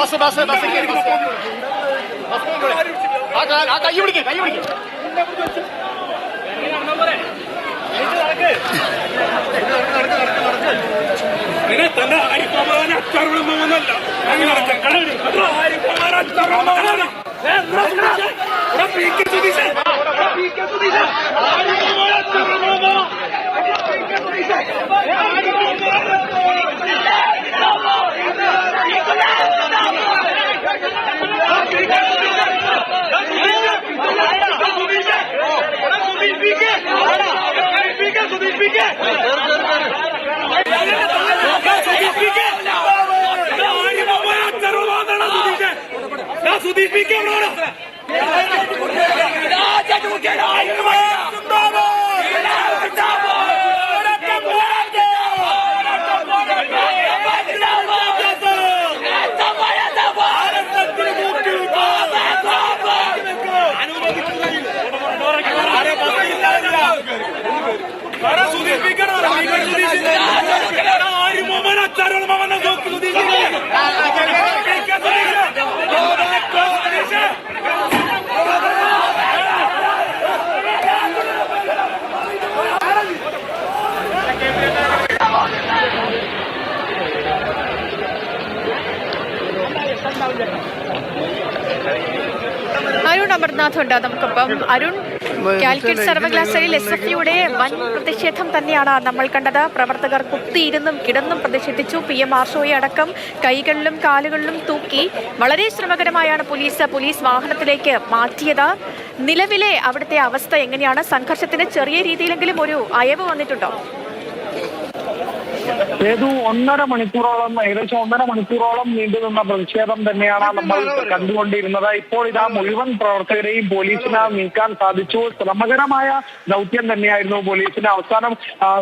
Bus bus bus. ആ കാ- കൈ പിടിക്ക് കൈ പിടിക്ക്. നിന്നെ തന്നെ അങ്ങനെ അത്ര ആരിപ്പോകാൻ അച്ചാറുകളും പോകുന്നല്ല ഏ, ഇവിടെ സുധീഷേ, ഇവിടെ പി കെ സുധീഷേ, ഇവിടെ പി കെ സുധീഷേ, ആരിപ്പോകാൻ അച്ചാറുകളും പോകുന്നോ? ഇവിടെ പി കെ സുധീഷേ, ഏ, ആരിപ്പോകാൻ Sudheesh P K Sudheesh P K ആരും മോമൻ അച്ചാരോളം മോമൻ നോക്കി സുധീഷ് പി കെ സുധീഷ് ഉണ്ട് നമുക്കൊപ്പം അരുൺ കാലിക്കറ്റ് സർവകലാശാലയിൽ എസ് എഫ് യുടെ വൻ പ്രതിഷേധം തന്നെയാണ് നമ്മൾ കണ്ടത്. പ്രവർത്തകർ കുത്തിയിരുന്നും കിടന്നും പ്രതിഷേധിച്ചു. പി എം ആർഷോയെ അടക്കം കൈകളിലും കാലുകളിലും തൂക്കി വളരെ ശ്രമകരമായാണ് പോലീസ് പോലീസ് വാഹനത്തിലേക്ക് മാറ്റിയത്. നിലവിലെ അവിടുത്തെ അവസ്ഥ എങ്ങനെയാണ്? സംഘർഷത്തിന് ചെറിയ രീതിയിലെങ്കിലും ഒരു അയവ് വന്നിട്ടുണ്ടോ? ഏതു ഒന്നര മണിക്കൂറോളം ഏകദേശം ഒന്നര മണിക്കൂറോളം നീണ്ടുനിന്ന പ്രതിഷേധം തന്നെയാണ് നമ്മൾ കണ്ടുകൊണ്ടിരുന്നത്. ഇപ്പോൾ ഇതാ മുഴുവൻ പ്രവർത്തകരെയും പോലീസിന് നീക്കാൻ സാധിച്ചു. ശ്രമകരമായ ദൗത്യം തന്നെയായിരുന്നു പോലീസിന് അവസാനം.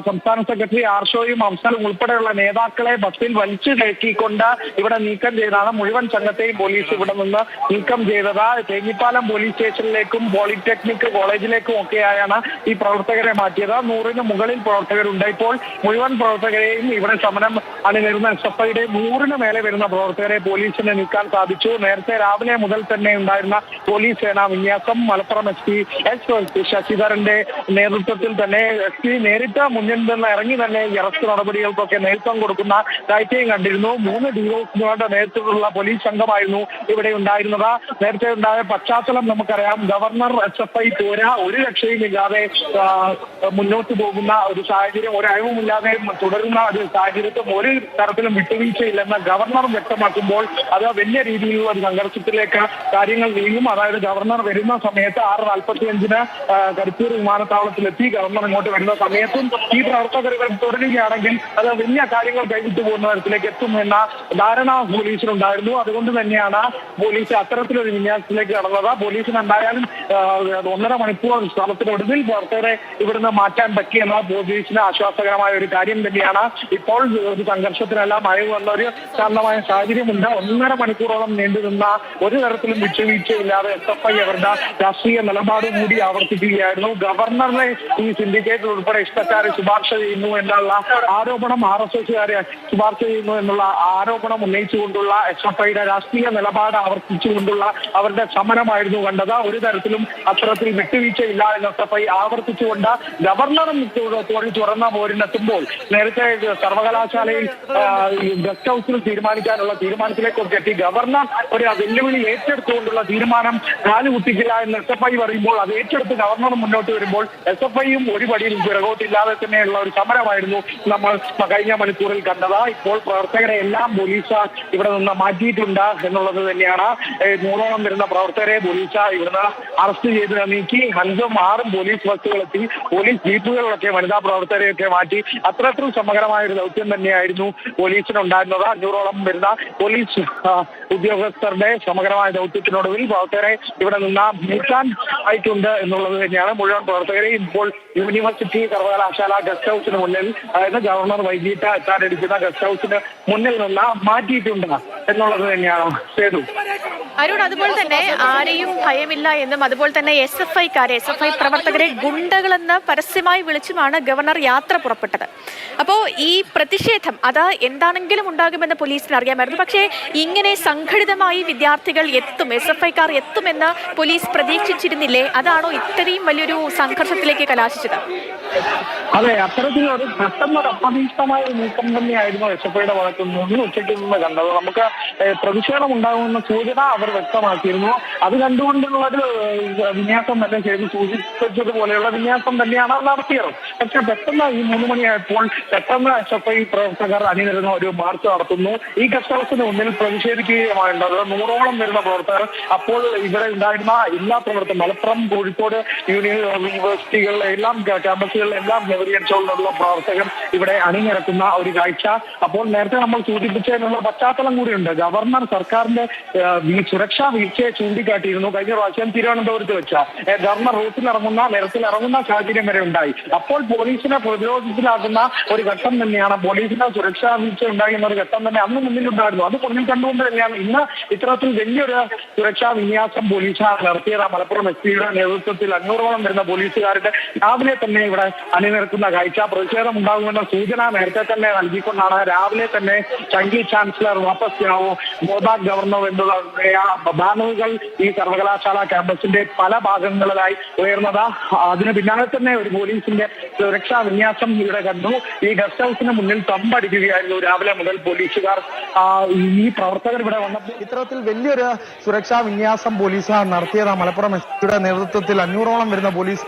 സംസ്ഥാന സെക്രട്ടറി ആർഷോയും അംസലും ഉൾപ്പെടെയുള്ള നേതാക്കളെ ബസ്സിൽ വലിച്ചു കയറ്റിക്കൊണ്ട് ഇവിടെ നീക്കം ചെയ്താണ് മുഴുവൻ സംഘത്തെയും പോലീസ് ഇവിടെ നിന്ന് നീക്കം ചെയ്തത്. തേഞ്ഞിപ്പാലം പോലീസ് സ്റ്റേഷനിലേക്കും പോളിടെക്നിക് കോളേജിലേക്കും ഒക്കെയായാണ് ഈ പ്രവർത്തകരെ മാറ്റിയത്. നൂറിന് മുകളിൽ പ്രവർത്തകരുണ്ട്. ഇപ്പോൾ മുഴുവൻ പ്രവർത്തകരെയും ഇവിടെ സമരം അണിനിരുന്ന എസ് എഫ് ഐയുടെ നൂറിന് മേലെ വരുന്ന പ്രവർത്തകരെ പോലീസിന് നീക്കാൻ സാധിച്ചു. നേരത്തെ രാവിലെ മുതൽ തന്നെ ഉണ്ടായിരുന്ന പോലീസ് സേനാ വിന്യാസം മലപ്പുറം എസ് പി എസ് ശശിധരന്റെ നേതൃത്വത്തിൽ തന്നെ എസ് പി നേരിട്ട് മുന്നിൽ നിന്ന് ഇറങ്ങി തന്നെ ഈ അറസ്റ്റ് നടപടികൾക്കൊക്കെ നേതൃത്വം കൊടുക്കുന്ന കാഴ്ചയും കണ്ടിരുന്നു. മൂന്ന് ഡിവൈഎസ്പിമാരുടെ നേതൃത്വത്തിലുള്ള പോലീസ് സംഘമായിരുന്നു ഇവിടെ ഉണ്ടായിരുന്നത്. നേരത്തെ ഉണ്ടായ പശ്ചാത്തലം നമുക്കറിയാം. ഗവർണർ എസ് എഫ് ഐ പോര. ഒരു രക്ഷയുമില്ലാതെ ഇല്ലാതെ മുന്നോട്ട് പോകുന്ന ഒരു സാഹചര്യം ഒരു അയവുമില്ലാതെ തുടരുന്ന ഒരു സാഹചര്യത്തിൽ ഒരു തരത്തിലും വിട്ടുവീഴ്ചയില്ലെന്ന് ഗവർണർ വ്യക്തമാക്കുമ്പോൾ അത് വലിയ രീതിയിലുള്ള ഒരു സംഘർഷത്തിലേക്ക് കാര്യങ്ങൾ നീങ്ങും. അതായത് ഗവർണർ വരുന്ന സമയത്ത് ആറ് നാൽപ്പത്തി അഞ്ചിന് കരിപ്പൂർ വിമാനത്താവളത്തിലെത്തി ഗവർണർ ഇങ്ങോട്ട് വരുന്ന സമയത്തും ഈ പ്രവർത്തകർ തുടരുകയാണെങ്കിൽ അത് വലിയ കാര്യങ്ങൾ കൈവിട്ടു പോകുന്ന തരത്തിലേക്ക് എത്തുമെന്ന ധാരണ പോലീസിനുണ്ടായിരുന്നു. അതുകൊണ്ട് തന്നെയാണ് പോലീസ് അത്തരത്തിലൊരു വിന്യാസത്തിലേക്ക് കടന്നത്. പോലീസിന് എന്തായാലും ഒന്നര മണിക്കൂർ സ്ഥലത്തിനൊടുവിൽ പ്രവർത്തകരെ ഇവിടുന്ന് മാറ്റാൻ പറ്റിയെന്ന പോലീസിന് ആശ്വാസകരമായ ഒരു കാര്യം തന്നെയാണ് ഇപ്പോൾ ഒരു സംഘർഷത്തിനെല്ലാം അയവ് വന്ന ഒരു കാരണമായ സാഹചര്യമുണ്ട്. ഒന്നര മണിക്കൂറോളം നീണ്ടു നിന്ന ഒരു തരത്തിലും വിട്ടുവീഴ്ചയില്ലാതെ എസ് എഫ് ഐ അവരുടെ രാഷ്ട്രീയ നിലപാട് കൂടി ആവർത്തിക്കുകയായിരുന്നു. ഗവർണറിനെ ഈ സിൻഡിക്കേറ്റ് ഉൾപ്പെടെ ഇഷ്ടക്കാരെ ശുപാർശ ചെയ്യുന്നു എന്നുള്ള ആരോപണം ആർ എസ് എസുകാരെ ശുപാർശ ചെയ്യുന്നു എന്നുള്ള ആരോപണം ഉന്നയിച്ചുകൊണ്ടുള്ള എസ് എഫ് ഐയുടെ രാഷ്ട്രീയ നിലപാട് ആവർത്തിച്ചുകൊണ്ടുള്ള അവരുടെ സമരമായിരുന്നു കണ്ടത്. ഒരു തരത്തിലും അത്തരത്തിൽ വിട്ടുവീഴ്ചയില്ല എന്ന് എസ് എഫ് ഐ ആവർത്തിച്ചുകൊണ്ട് ഗവർണറും തുറന്ന പോരിനെത്തുമ്പോൾ നേരത്തെ സർവകലാശാലയിൽ ഗസ്റ്റ് ഹൗസിൽ തീരുമാനിക്കാനുള്ള തീരുമാനത്തിലേക്കൊക്കെ എത്തി. ഗവർണർ ഒരു വെല്ലുവിളി ഏറ്റെടുത്തുകൊണ്ടുള്ള തീരുമാനം കാലുകുത്തിക്കില്ല എന്ന് എസ് എഫ് ഐ പറയുമ്പോൾ അത് ഏറ്റെടുത്ത് ഗവർണർ മുന്നോട്ട് വരുമ്പോൾ എസ് എഫ് ഐയും ഒരു പടിയിൽ പിറകോട്ടില്ലാതെ തന്നെയുള്ള ഒരു സമരമായിരുന്നു നമ്മൾ കഴിഞ്ഞ മണിക്കൂറിൽ കണ്ടത്. ഇപ്പോൾ പ്രവർത്തകരെ എല്ലാം പോലീസ് ഇവിടെ നിന്ന് മാറ്റിയിട്ടുണ്ട് എന്നുള്ളത് തന്നെയാണ്. നൂറോളം വരുന്ന പ്രവർത്തകരെ പോലീസ് ഇവിടുന്ന് അറസ്റ്റ് ചെയ്ത് നീക്കി. അഞ്ചും ആറും പോലീസ് ബസ്സുകളെത്തി. പോലീസ് ജീപ്പുകളിലൊക്കെ വനിതാ പ്രവർത്തകരെയൊക്കെ മാറ്റി. അത്തരത്തിൽ സമഗ്രമായ ഒരു ദൗത്യം തന്നെയായിരുന്നു പോലീസിനുണ്ടായിരുന്നത്. അഞ്ഞൂറോളം വരുന്ന പോലീസ് ഉദ്യോഗസ്ഥരുടെ സമഗ്രമായ ദൗത്യത്തിനൊടുവിൽ പ്രവർത്തകരെ ഇവിടെ നിന്ന് നീക്കാൻ ആയിട്ടുണ്ട് എന്നുള്ളത് തന്നെയാണ് മുഴുവൻ പ്രവർത്തകരെയും ഇപ്പോൾ യൂണിവേഴ്സിറ്റി സർവകലാശാല ഗസ്റ്റ് ഹൗസിന് മുന്നിൽ അതായത് ഗവർണർ വൈകിട്ട് എത്താനിരിക്കുന്ന ഗസ്റ്റ് ഹൗസിന് മുന്നിൽ നിന്ന് മാറ്റിയിട്ടുണ്ട് എന്നുള്ളത് തന്നെയാണ് സേതു. അരുൺ അതുപോലെ തന്നെ ആരെയും ഭയമില്ല എന്നും അതുപോലെ തന്നെ എസ് എഫ് ഐക്കാരെ എസ് എഫ് ഐ പ്രവർത്തകരെ ഗുണ്ടകളെന്ന് പരസ്യമായി വിളിച്ചുമാണ് ഗവർണർ യാത്ര പുറപ്പെട്ടത്. അപ്പോൾ ഈ പ്രതിഷേധം അത് എന്താണെങ്കിലും ഉണ്ടാകുമെന്ന് പോലീസിന് അറിയാമായിരുന്നു. പക്ഷേ ഇങ്ങനെ സംഘടിതമായി വിദ്യാർത്ഥികൾ എത്തും എസ് എഫ് ഐക്കാർ എത്തുമെന്ന് പോലീസ് പ്രതീക്ഷിച്ചിരുന്നില്ലേ? അതാണോ ഇത്രയും വലിയൊരു സംഘർഷത്തിലേക്ക് കലാശിച്ചത്? അതെ അത്തരത്തിലൊരു പെട്ടെന്ന് അപ്രതീക്ഷിതമായ ഒരു നീക്കം തന്നെയായിരുന്നു എസ് എഫ് ഐയുടെ ഭാഗത്തു നിന്ന് ഉച്ചയ്ക്ക് നിന്ന് കണ്ടത്. നമുക്ക് പ്രതിഷേധം ഉണ്ടാകുമെന്ന സൂചന അവർ വ്യക്തമാക്കിയിരുന്നു. അത് കണ്ടുകൊണ്ടുള്ള ഒരു വിന്യാസം തന്നെ ചെയ്ത് സൂചിപ്പിച്ചതുപോലെയുള്ള വിന്യാസം തന്നെയാണ് നടത്തിയത്. പക്ഷെ പെട്ടെന്ന് ഈ മൂന്ന് മണിയായപ്പോൾ പെട്ടെന്ന് എസ് എഫ് ഐ പ്രവർത്തകർ അണിനിരുന്ന ഒരു മാർച്ച് നടത്തുന്നു. ഈ ഗസ്റ്റ് ഹൗസിന് മുന്നിൽ പ്രതിഷേധിക്കുകയുമായുണ്ടത് നൂറോളം വരുന്ന പ്രവർത്തകർ അപ്പോൾ ഇവിടെ ഉണ്ടായിരുന്ന എല്ലാ പ്രവർത്തനം മലപ്പുറം കോഴിക്കോട് യൂണിയൻ യൂണിവേഴ്സിറ്റികളിലെ എല്ലാം ക്യാമ്പസുകളിലെ എല്ലാം വിവരിച്ചുകൊണ്ടുള്ള പ്രവർത്തകർ ഇവിടെ അണിനിരക്കുന്ന ഒരു കാഴ്ച. അപ്പോൾ നേരത്തെ നമ്മൾ സൂചിപ്പിച്ചതിനുള്ള പശ്ചാത്തലം കൂടിയുണ്ട്. ഗവർണർ സർക്കാരിന്റെ ഈ സുരക്ഷാ വീഴ്ചയെ ചൂണ്ടിക്കാട്ടിയിരുന്നു. കഴിഞ്ഞ പ്രാവശ്യം തിരുവനന്തപുരത്ത് വെച്ച ധർമ്മ റൂട്ടിലിറങ്ങുന്ന നിരത്തിൽ ഇറങ്ങുന്ന സാഹചര്യം വരെ ഉണ്ടായി. അപ്പോൾ പോലീസിനെ പ്രതിരോധത്തിലാക്കുന്ന ഒരു ഘട്ടം തന്നെയാണ്. പോലീസിന് സുരക്ഷാ വീഴ്ച ഉണ്ടായി ഒരു ഘട്ടം തന്നെ അന്ന് മുന്നിലുണ്ടായിരുന്നു. അത് മുന്നിൽ കണ്ടുകൊണ്ട് തന്നെയാണ്. ഇന്ന് ഇത്തരത്തിൽ വലിയൊരു സുരക്ഷാ വിന്യാസം പോലീസ് നടത്തിയത്. മലപ്പുറം എസ് പിയുടെ നേതൃത്വത്തിൽ അഞ്ഞൂറോളം വരുന്ന പോലീസുകാരുടെ രാവിലെ തന്നെ ഇവിടെ അണിനിരക്കുന്ന കാഴ്ച. പ്രതിഷേധം ഉണ്ടാകുമെന്ന സൂചന നേരത്തെ തന്നെ നൽകിക്കൊണ്ടാണ്. രാവിലെ തന്നെ ചങ്കി ചാൻസലർ വാപ്പസ് ജാവോ ഗോദാ ഗവർണർ എന്നുള്ള ബാനറുകൾ ഈ സർവകലാശാല ക്യാമ്പസിന്റെ പല ഭാഗങ്ങളിലായി ഉയർന്നത്. അതിന് പിന്നാലെ തന്നെ ഒരു പോലീസിന്റെ സുരക്ഷാ വിന്യാസം ഇവിടെ കണ്ടു. ഈ ഗസ്റ്റ് ഹൗസിന് മുന്നിൽ തമ്പടിക്കുകയായിരുന്നു രാവിലെ മുതൽ പോലീസുകാർ. ഈ പ്രവർത്തകർ ഇവിടെ വന്നപ്പോൾ ഇത്തരത്തിൽ വലിയൊരു സുരക്ഷാ വിന്യാസം പോലീസ് നടത്തിയത് മലപ്പുറം എസ് നേതൃത്വത്തിൽ അഞ്ഞൂറോളം വരുന്ന പോലീസ്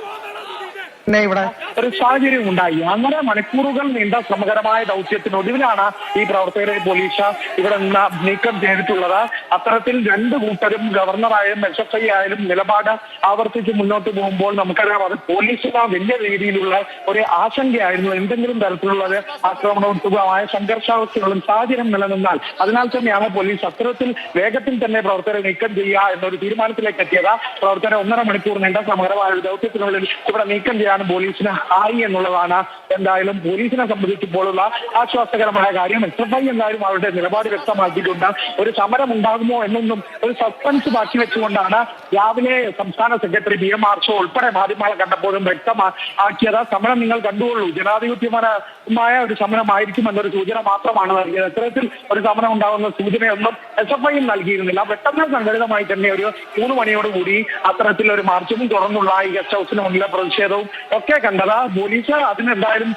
ഇവിടെ. ഒരു സാഹചര്യം ഉണ്ടായി. അങ്ങനെ മണിക്കൂറുകൾ നീണ്ട ശ്രമകരമായ ദൗത്യത്തിനൊടുവിലാണ് ഈ പ്രവർത്തകരെ പോലീസ് ഇവിടെ നിന്ന് നീക്കം ചെയ്തിട്ടുള്ളത്. അത്തരത്തിൽ രണ്ട് കൂട്ടരും ഗവർണറായാലും എസ് എഫ് ഐ ആയാലും നിലപാട് ആവർത്തിച്ച് മുന്നോട്ട് പോകുമ്പോൾ നമുക്കറിയാം അത് പോലീസിന് വലിയ രീതിയിലുള്ള ഒരു ആശങ്കയായിരുന്നു. എന്തെങ്കിലും തരത്തിലുള്ള ഒരു ആക്രമണോത്സുകമായ സംഘർഷാവസ്ഥകളും സാഹചര്യം നിലനിന്നാൽ അതിനാൽ തന്നെയാണ് പോലീസ് അത്തരത്തിൽ വേഗത്തിൽ തന്നെ പ്രവർത്തകരെ നീക്കം ചെയ്യുക എന്നൊരു തീരുമാനത്തിലേക്ക് എത്തിയത്. പ്രവർത്തകരെ ഒന്നര മണിക്കൂർ നീണ്ട സമഗ്രമായ ഒരു ദൗത്യത്തിനുള്ളിൽ ഇവിടെ നീക്കം ചെയ്യാൻ പോലീസിന് ആയി എന്നുള്ളതാണ് എന്തായാലും പോലീസിനെ സംബന്ധിച്ചിപ്പോഴുള്ള ആശ്വാസകരമായ കാര്യം. എസ് എഫ് ഐ എന്തായാലും അവരുടെ നിലപാട് വ്യക്തമാക്കിയിട്ടുണ്ട്. ഒരു സമരം ഉണ്ടാകുമോ എന്നൊന്നും ഒരു സസ്പെൻസ് ബാക്കി വെച്ചുകൊണ്ടാണ് രാവിലെ സംസ്ഥാന സെക്രട്ടറി ബി എം ആർഷോ ഉൾപ്പെടെ മാധ്യമങ്ങളെ കണ്ടപ്പോഴും വ്യക്തമാക്കിയത്. സമരം നിങ്ങൾ കണ്ടുകൊള്ളൂ. ജനാധിപത്യപരമായ ഒരു സമരമായിരിക്കും എന്നൊരു സൂചന മാത്രമാണ് നൽകിയത്. ഇത്തരത്തിൽ ഒരു സമരം ഉണ്ടാകുന്ന സൂചനയൊന്നും എസ് എഫ് ഐയും നൽകിയിരുന്നില്ല. പെട്ടെന്ന് സംഘടിതമായി തന്നെ ഒരു മൂന്ന് മണിയോടുകൂടി അത്തരത്തിൽ ഒരു മാർച്ചും തുടർന്നുള്ള ഈ ഗസ്റ്റ് ഹൗസിന് മുന്നിലെ പ്രതിഷേധവും ഒക്കെ കണ്ടത്. പോലീസ് അതിനെന്തായാലും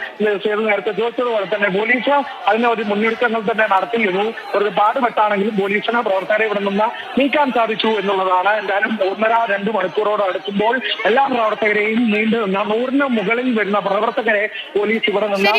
ചെയ്ത് നേരത്തെ ചോദിച്ചതുപോലെ തന്നെ പോലീസ് അതിന് ഒരു മുന്നൊരുക്കങ്ങൾ തന്നെ നടത്തിയിരുന്നു. ഒരു പാടുപെട്ടാണെങ്കിലും പോലീസിന് പ്രവർത്തകരെ ഇവിടെ നിന്ന് നീക്കാൻ സാധിച്ചു എന്നുള്ളതാണ്. എന്തായാലും ഒന്നര രണ്ട് മണിക്കൂറോട് അടുക്കുമ്പോൾ എല്ലാ പ്രവർത്തകരെയും നീണ്ടു നിന്ന നൂറിന് മുകളിൽ വരുന്ന പ്രവർത്തകരെ പോലീസ് ഇവിടെ നിന്ന്